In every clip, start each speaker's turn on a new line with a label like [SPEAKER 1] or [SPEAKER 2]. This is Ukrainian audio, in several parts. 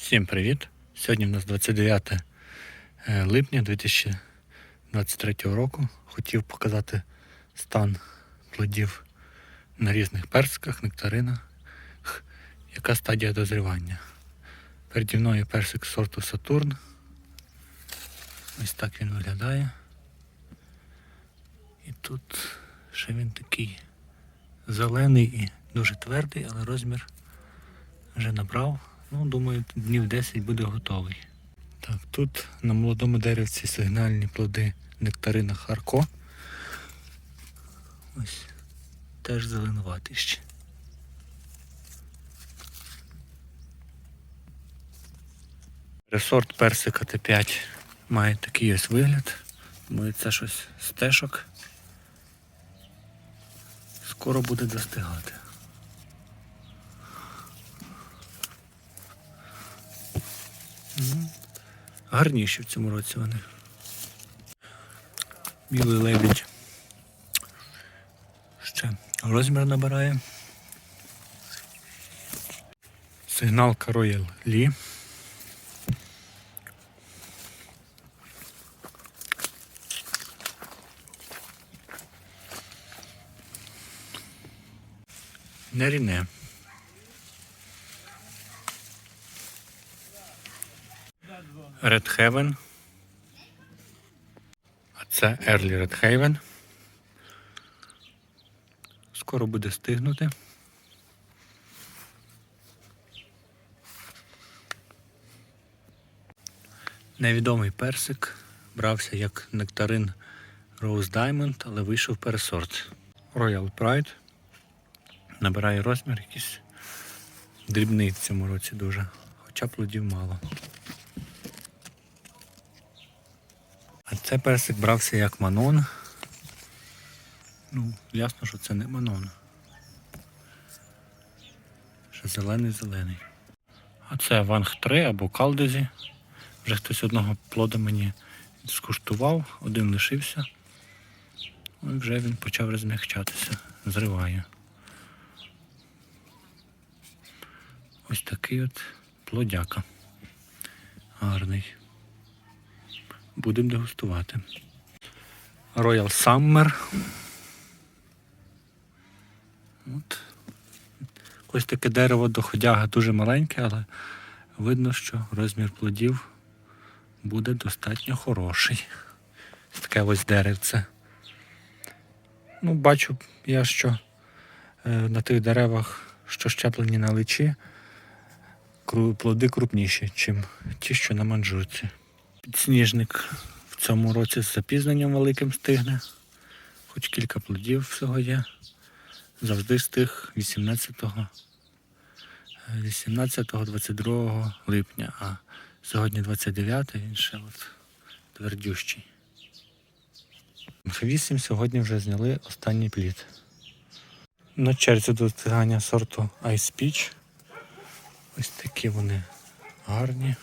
[SPEAKER 1] Всім привіт! Сьогодні в нас 29 е, липня 2023 року. Хотів показати стан плодів на різних персиках, нектаринах, яка стадія дозрівання. Переді мною персик сорту Сатурн. Ось так він виглядає. І тут ще він такий зелений і дуже твердий, але розмір вже набрав. Ну, думаю, днів 10 буде готовий. Так, тут на молодому деревці сигнальні плоди нектарина Харко. Ось теж зеленуватий ще. Ресорт персика Т5 має такий ось вигляд. Думаю, це щось з тешок. Скоро буде достигати. Гарніші в цьому році вони. Білий лебідь. Ще розмір набирає. Сигналка Royal Lee. Неріне. Red Heaven. А це Early Red Haven. Скоро буде стигнути. Невідомий персик брався як нектарин Rose Diamond, але вийшов пересорт. Royal Pride. Набирає розмір якийсь дрібний в цьому році дуже, хоча плодів мало. А це персик брався як манон. Ну, ясно, що це не манон. Ще зелений-зелений. А це Ванг 3 або калдезі. Вже хтось одного плода мені скуштував, один лишився. Ну, І вже він почав розмягчатися, зриває. Ось такий от плодяка. Гарний. Будемо дегустувати. Royal Summer. От. Ось таке дерево доходяга дуже маленьке, але видно, що розмір плодів буде достатньо хороший. Таке ось деревце. Ну, бачу я, що е, на тих деревах, що щеплені на личі, плоди крупніші, ніж ті, що на манджурці. Підсніжник в цьому році з запізненням великим стигне. Хоч кілька плодів всього є. Завжди стиг 18-го, 18-22 липня, а сьогодні 29 він ще от твердющий. Вісім сьогодні вже зняли останній плід. На черзі до достигання сорту Ice Peach. Ось такі вони гарні.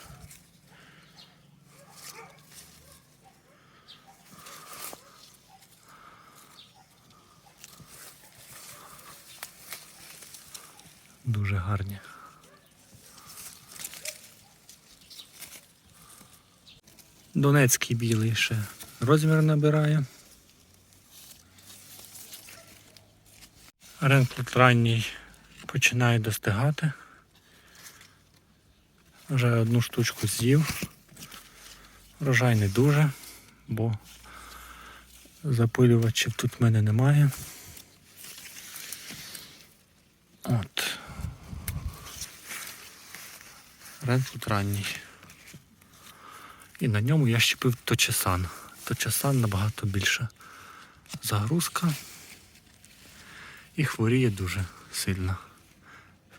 [SPEAKER 1] Дуже гарні. Донецький білий ще розмір набирає. Ренплот ранній починає достигати. Вже одну штучку з'їв. Врожай не дуже, бо запилювачів тут в мене немає. От. Ренфуд ранній. І на ньому я щепив точесан. Точесан набагато більша загрузка. І хворіє дуже сильно.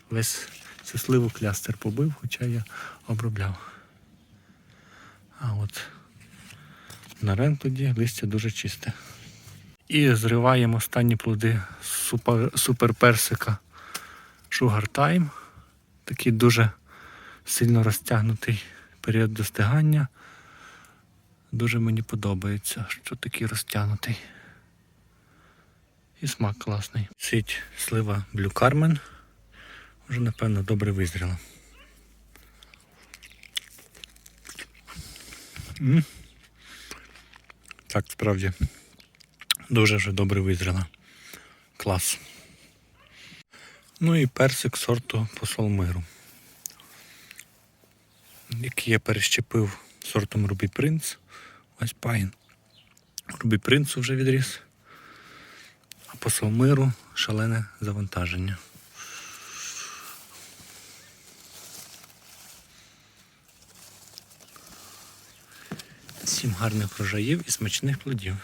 [SPEAKER 1] Весь щасливо клястер побив, хоча я обробляв. А от на рентоді листя дуже чисте. І зриваємо останні плоди супер, суперперсика Sugar Time. Такий дуже сильно розтягнутий період достигання. Дуже мені подобається, що такий розтягнутий. І смак класний. Сить слива Blue Carmen. Вже, напевно, добре визріла. М. Так, справді. Дуже вже добре визріла. Клас. Ну і персик сорту посол миру. Який я перещепив сортом Рубі Принц. Ось пайн. Рубі Принцу вже відріс. А посол миру шалене завантаження. Всім гарних врожаїв і смачних плодів.